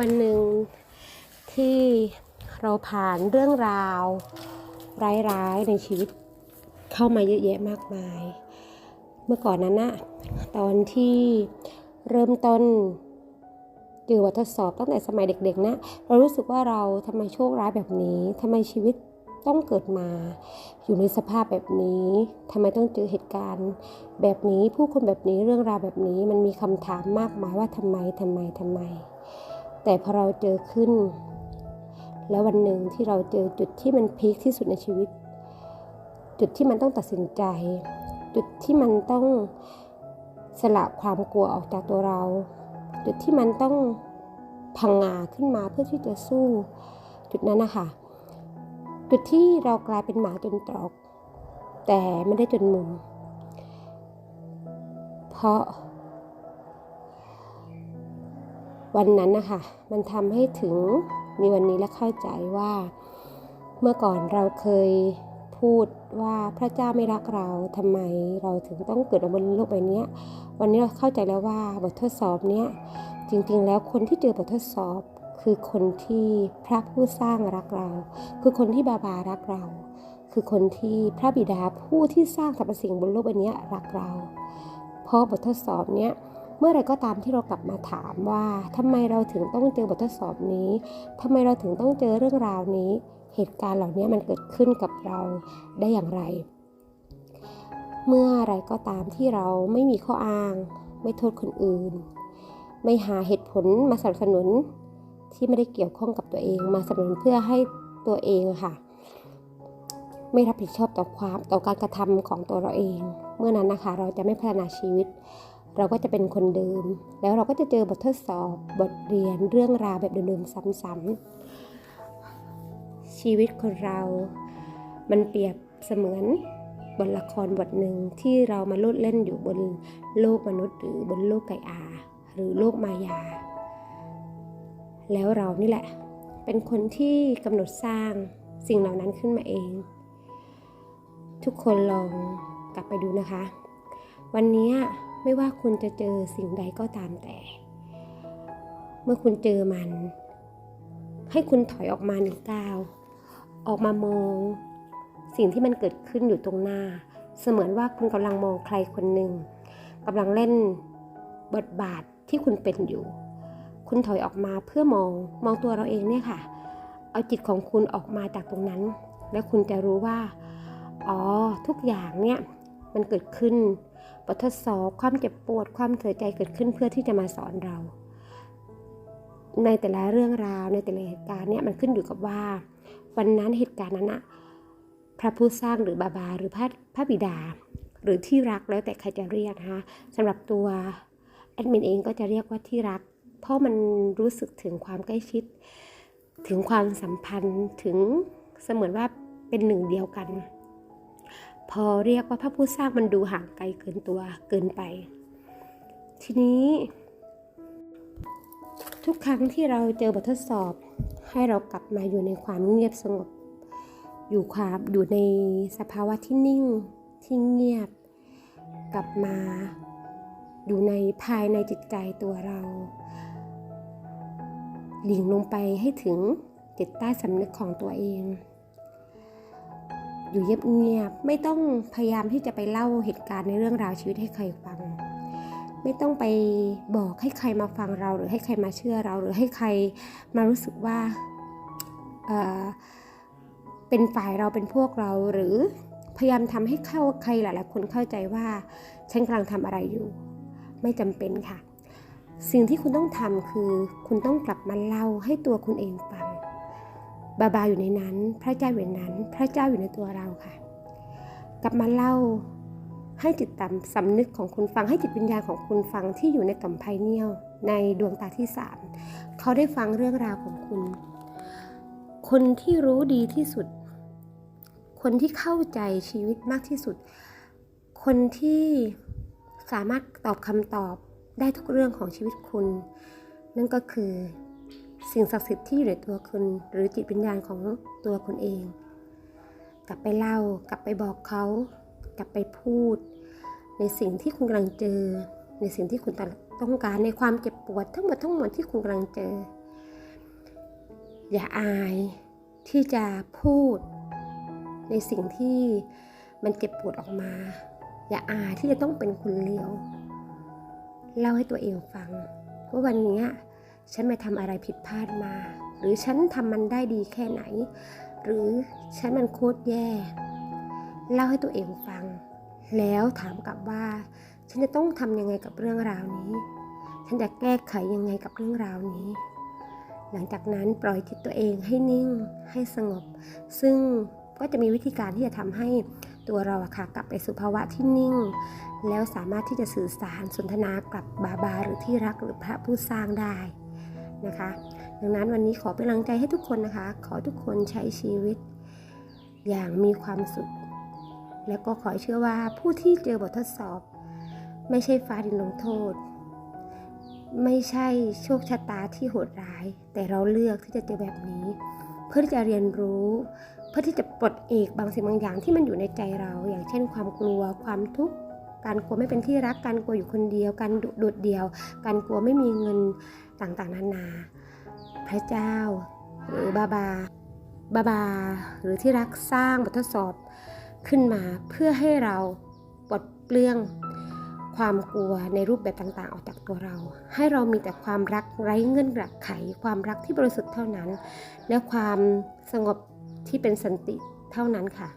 วันหนึ่งที่เราผ่านเรื่องราว ร้ายๆในชีวิตเข้ามาเยอะแยะมากมาย เมื่อก่อนนั้นนะตอนที่เริ่มต้นเจอบททดสอบตั้งแต่สมัยเด็กๆนะเรารู้สึกว่าเราทำไมโชคร้ายแบบนี้ทำไมชีวิตต้องเกิดมาอยู่ในสภาพแบบนี้ทำไมต้องเจอเหตุการณ์ แบบนี้ผู้คนแบบนี้เรื่องราวแบบนี้มันมีคำถามมากมายว่าทำไมทำไมทำไม แต่พอเราเจอขึ้น แล้ววันหนึ่งที่เราเจอจุดที่มันพีคที่สุดในชีวิต จุดที่มันต้องตัดสินใจ จุดที่มันต้องสละความกลัวออกจากตัวเรา จุดที่มันต้องพังงาขึ้นมาเพื่อที่จะสู้ จุดนั้นนะคะจุดที่เรากลายเป็นหมาจนตรอก แต่ไม่ได้จนมุม เพราะ วันนั้นนะคะมันทำให้ถึงมีวันนี้และเข้าใจว่า เมื่อก่อนเราเคยพูดว่าพระเจ้าไม่รักเราทำไมเราถึงต้องเกิดมาบนโลกใบนี้วันนี้เราเข้าใจแล้วว่าบททดสอบเนี้ยจริงๆแล้วคนที่เจอบททดสอบคือคนที่พระผู้สร้างรักเรา คือคนที่บาบารักเรา คือคนที่พระบิดาผู้ที่สร้างสรรพสิ่งบนโลกใบนี้รักเรา เพราะบททดสอบเนี้ย มื่อไรก็ตามที่เรากลับมาถามว่าทำไมเราถึงต้องเจอบททดสอบนี้ทำไมเราถึงต้องเจอเรื่องราวนี้ เหตุการณ์เหล่านี้มันเกิดขึ้นกับเราได้อย่างไร เมื่อไรก็ตามที่เราไม่มีข้ออ้าง ไม่โทษคนอื่น ไม่หาเหตุผลมาสนับสนุนที่ไม่ได้เกี่ยวข้องกับตัวเองมาสนับสนุนเพื่อให้ตัวเองค่ะ ไม่รับผิดชอบต่อความต่อการกระทำของตัวเราเอง เมื่อนั้นนะคะเราจะไม่พัฒนาชีวิต เราก็จะเป็นคนเดิม แล้วเราก็จะเจอบททดสอบบทเรียนเรื่องราวแบบเดิมๆซ้ำๆ ชีวิตคนเรา มันเปรียบเสมือนบทละครบทหนึ่งที่เรามาโลดเล่นอยู่บนโลกมนุษย์ หรือบนโลกไก่อา หรือโลกมายา แล้วเรานี่แหละ เป็นคนที่กำหนดสร้างสิ่งเหล่านั้นขึ้นมาเอง ทุกคนลองกลับไปดูนะคะ วันนี้ ไม่ว่าคุณจะเจอสิ่งใดก็ตามแต่ เมื่อคุณเจอมัน ให้คุณถอยออกมาหนึ่งก้าวออกมามอง สิ่งที่มันเกิดขึ้นอยู่ตรงหน้า เสมือนว่าคุณกำลังมองใครคนหนึ่งกำลังเล่นบทบาทที่คุณเป็นอยู่ คุณถอยออกมาเพื่อมองมองตัวเราเองเนี่ยค่ะ เอาจิตของคุณออกมาจากตรงนั้น แล้วคุณจะรู้ว่า อ๋อ ทุกอย่างเนี่ย มันเกิดขึ้นบททดสอบความเจ็บปวดความเสียใจเกิดขึ้นเพื่อที่จะมาสอนเรา ในแต่ละเรื่องราวในแต่ละเหตุการณ์เนี่ยมันขึ้นอยู่กับว่า วันนั้นเหตุการณ์นั้นอะพระผู้สร้างหรือบาบาหรือพระพระบิดา หรือที่รักแล้วแต่ใครจะเรียกนะคะสำหรับตัวแอดมินเองก็จะเรียกว่าที่รัก เพราะมันรู้สึกถึงความใกล้ชิด ถึงความสัมพันธ์ถึงเสมือนว่าเป็นหนึ่งเดียวกัน พอเรียกว่าพระผู้สร้างมันดูห่างไกลเกินตัวเกินไป ทีนี้ ทุกครั้งที่เราเจอบททดสอบให้เรากลับมาอยู่ในความเงียบสงบ อยู่ความอยู่ในสภาวะที่นิ่งที่เงียบ กลับมาอยู่ในภายในจิตใจตัวเรา หลิงลงไปให้ถึงจิตใต้สำนึกของตัวเอง อยู่เงียบๆไม่ต้องพยายามที่จะไปเล่าเหตุการณ์ในเรื่องราวชีวิตให้ใครฟัง ไม่ต้องไปบอกให้ใครมาฟังเรา หรือให้ใครมาเชื่อเรา หรือให้ใครมารู้สึกว่าเเป็นฝ่ายเราเป็นพวกเราหรือพยายามทำให้เข้าใครหลายๆคนเข้าใจว่าฉันกำลังทำอะไรอยู่ ไม่จำเป็นค่ะ สิ่งที่คุณต้องทำคือ คุณต้องกลับมาเล่าให้ตัวคุณเองฟัง บาบาอยู่ในนั้น พระเจ้าอยู่ในนั้น พระเจ้าอยู่ในตัวเราค่ะ กลับมาเล่าให้จิตตามสำนึกของคุณฟังให้จิตวิญญาณของคุณฟังที่อยู่ในต่อมไพเนียลในดวงตาที่สามเขาได้ฟังเรื่องราวของคุณ คนที่รู้ดีที่สุด คนที่เข้าใจชีวิตมากที่สุด คนที่สามารถตอบคำตอบได้ทุกเรื่องของชีวิตคุณ นั่นก็คือ สิ่งศักดิ์สิทธิ์ที่อยู่ในตัวคุณ หรือจิตวิญญาณของตัวคุณเอง กลับไปเล่ากลับไปบอกเขา กลับไปพูด ในสิ่งที่คุณกำลังเจอ ในสิ่งที่คุณต้องการในความเจ็บปวดทั้งหมดทั้งมวลที่คุณกำลังเจอ อย่าอายที่จะพูด ในสิ่งที่มันเจ็บปวดออกมา อย่าอายที่จะต้องเป็นคนเลวเล่าให้ตัวเองฟังว่าวันนี้ ฉันไปทำอะไรผิดพลาดมา หรือฉันทำมันได้ดีแค่ไหน หรือฉันมันโคตรแย่ เล่าให้ตัวเองฟัง แล้วถามกลับว่า ฉันจะต้องทำยังไงกับเรื่องราวนี้ ฉันจะแก้ไขยังไงกับเรื่องราวนี้ หลังจากนั้นปล่อยจิตตัวเองให้นิ่ง ให้สงบ ซึ่งก็จะมีวิธีการที่จะทำให้ตัวเราค่ะกลับไปสู่ภาวะที่นิ่ง แล้วสามารถที่จะสื่อสารสนทนากับบาบาหรือที่รักหรือพระผู้สร้างได้ นะคะ ดังนั้นวันนี้ขอเป็นกำลังใจให้ทุกคนนะคะ ขอทุกคนใช้ชีวิต อย่างมีความสุข แล้วก็ขอเชื่อว่าผู้ที่เจอบททดสอบ ไม่ใช่ฟ้าดินลงโทษ ไม่ใช่โชคชะตาที่โหดร้าย แต่เราเลือกที่จะเจอแบบนี้ เพื่อที่จะเรียนรู้เพื่อที่จะปลดเอกบางสิ่งบางอย่างที่มันอยู่ในใจเรา อย่างเช่น ความกลัวความทุกข์การกลัวไม่เป็นที่รักการกลัวอยู่คนเดียว การโดดเดี่ยว การกลัวไม่มีเงิน ต่างๆนานา พระเจ้า หรือบาบา บาบา หรือที่รักสร้างบททดสอบขึ้นมาเพื่อให้เราปลดเปลื้องความกลัวในรูปแบบต่างๆ ออกจากตัวเรา ให้เรามีแต่ความรักไร้เงื่อนไข ความรักที่บริสุทธิ์เท่านั้น และความสงบที่เป็นสันติเท่านั้นค่ะ